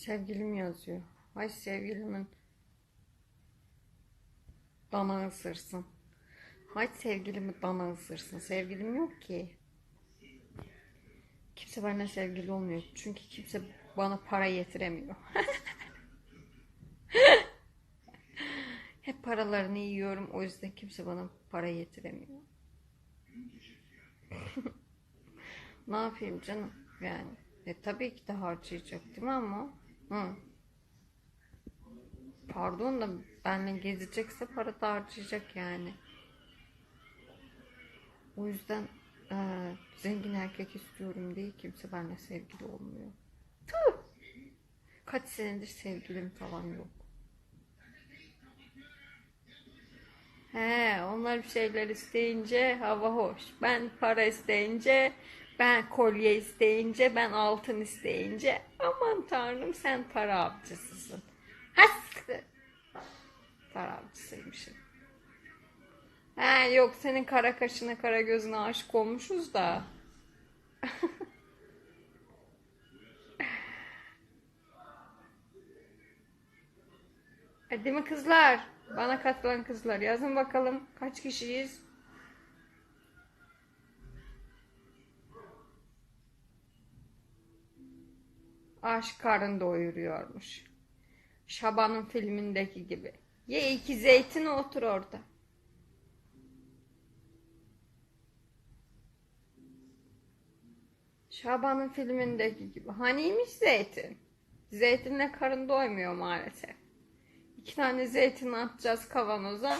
Sevgilim yazıyor. Ay sevgilimin dana ısırsın. Hay sevgilimi dana ısırsın. Sevgilim yok ki. Kimse benimle sevgili olmuyor. Çünkü kimse bana para yetiremiyor. Hep paralarını yiyorum. O yüzden kimse bana para yetiremiyor. ne yapayım canım? Yani e, tabii ki de harcayacak değil mi ama? Hı. Pardon da benimle gezecekse para da harcayacak yani. O yüzden eee, zengin erkek istiyorum diye kimse benimle sevgili olmuyor. Tüh! Kaç senedir sevgilim falan yok. He, onlar bir şeyler isteyince hava hoş. Ben para isteyince, ben kolye isteyince, ben altın isteyince aman tanrım sen para avcısısın. Haskı. Para avcısıymışım. He yok senin kara kaşına kara gözüne aşık olmuşuz da. Hadi mi kızlar? Bana katılan kızlar yazın bakalım kaç kişiyiz? Aşk karın doyuruyormuş. Şaban'ın filmindeki gibi. Ye iki zeytin otur orada. Şaban'ın filmindeki gibi. Haniymiş zeytin? Zeytinle karın doymuyor maalesef. İki tane zeytin atacağız kavanoza.